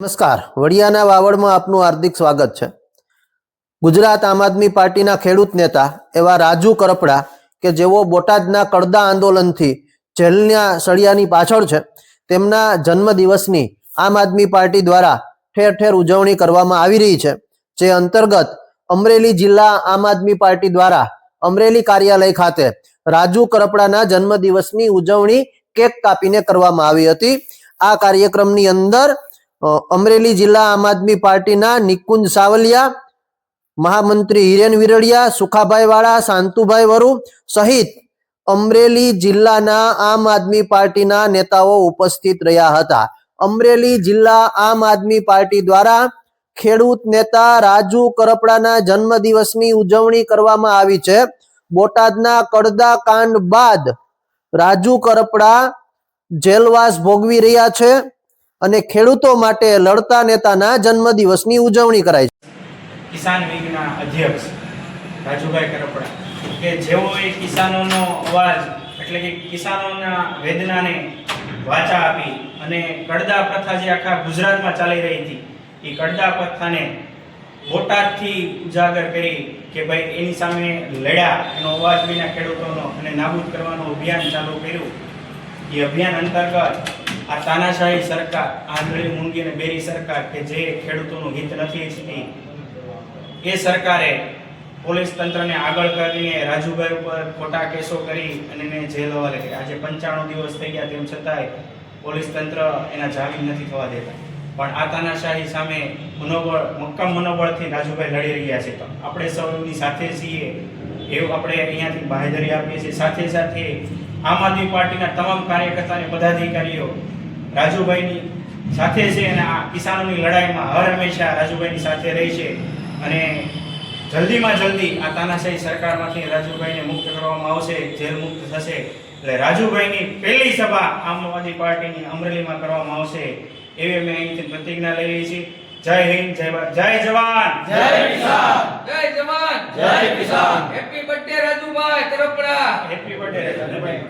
નમસ્કાર. વડિયાના વાવડમાં આપનું હાર્દિક સ્વાગત છે. ગુજરાત આમ આદમી પાર્ટીના ખેડૂત નેતા એવા રાજુ કરપડા કે જેઓ બોટાદના કડદા આંદોલનથી જેલના સળિયાની પાછળ છે, તેમના જન્મદિવસની આમ આદમી પાર્ટી દ્વારા ઠેર ઠેર ઉજવણી કરવામાં આવી રહી છે, જે અંતર્ગત અમરેલી જિલ્લા આમ આદમી પાર્ટી દ્વારા અમરેલી કાર્યાલય ખાતે રાજુ કરપડાના જન્મદિવસની ઉજવણી કેક કાપીને કરવામાં આવી હતી. આ કાર્યક્રમની અંદર અમરેલી જિલ્લા આમ આદમી પાર્ટીના નિકુંજ સાવલિયા, મહામંત્રી હિરેન વિરડિયા સુખાભાઈ વાળા, શાંતુભાઈ વરુ સહિત અમરેલી જિલ્લાના આમ આદમી પાર્ટીના નેતાઓ ઉપસ્થિત રહ્યા હતા. અમરેલી જિલ્લા આમ આદમી પાર્ટી દ્વારા ખેડૂત નેતા રાજુ કરપડાના જન્મદિવસની ઉજવણી કરવામાં આવી છે. બોટાદના કડદા કાંડ બાદ રાજુ કરપડા જેલવાસ ભોગવી રહ્યા છે. અને ખેડૂતો માટે લડતા નેતાના જન્મદિવસની ઉજવણી કરાય છે. કિસાન વિંગના અધ્યક્ષ રાજુભાઈ કરપડા, કે જેઓએ કિસાનોનો અવાજ એટલે કે કિસાનોના વેદનાને વાચા આપી અને કડદા પ્રથા જે આખા ગુજરાતમાં ચાલી રહી હતી, એ કડદા પ્રથાને બોટાદથી ઉજાગર કરી કે ભાઈ એની સામે લડ્યા, એનો અવાજ વિના ખેડૂતોનો અને નાબૂદ કરવાનું અભિયાન ચાલુ કર્યું. એ અભિયાન અંતર્ગત આ તાનાશાહી સરકાર, આંધળી મૂંગી અને બેરી સરકાર કે જે ખેડૂતોનું હિત નથી ઈચ્છતી એ. સરકારે પોલીસ તંત્રને આગળ કરીને રાજુભાઈ ઉપર ખોટા કેસો કરી અને એને જેલ હવાલે કર્યા આજે પંચાણું દિવસ થઈ ગયા તેમ છતાંય પોલીસ તંત્ર એના જામીન નથી થવા દેતા. પણ આ તાનાશાહી સામે મનોબળ, મક્કમ મનોબળથી રાજુભાઈ લડી રહ્યા છે તો આપણે સૌની સાથે છીએ, એવું આપણે અહીંયાથી બાહેધરી આપીએ છીએ. સાથે સાથે આમ આદમી પાર્ટીના તમામ કાર્યકર્તા અને પદાધિકારીઓ રાજુભાઈની સાથે છે અને આ કિસાનોની લડાઈમાં હર હંમેશા રાજુભાઈની સાથે રહી છે. અને જલ્દીમાં જલ્દી આ તાનાશાહી સરકારમાંથી રાજુભાઈને મુક્ત કરવામાં આવશે જેલ મુક્ત થશે. એટલે રાજુભાઈની પહેલી સભા આમ આદમી પાર્ટીની અમરેલીમાં કરવામાં આવશે. એવી અમે અહીંથી પ્રતિજ્ઞા લઈ રહી છીએ. જય હિન્દ જય ભારત. જય જવાન! જય કિસાન! જય જવાન! જય કિસાન! હેપી બર્થડે રાજુભાઈ તરફડા હેપી બર્થડે રાજુભાઈ.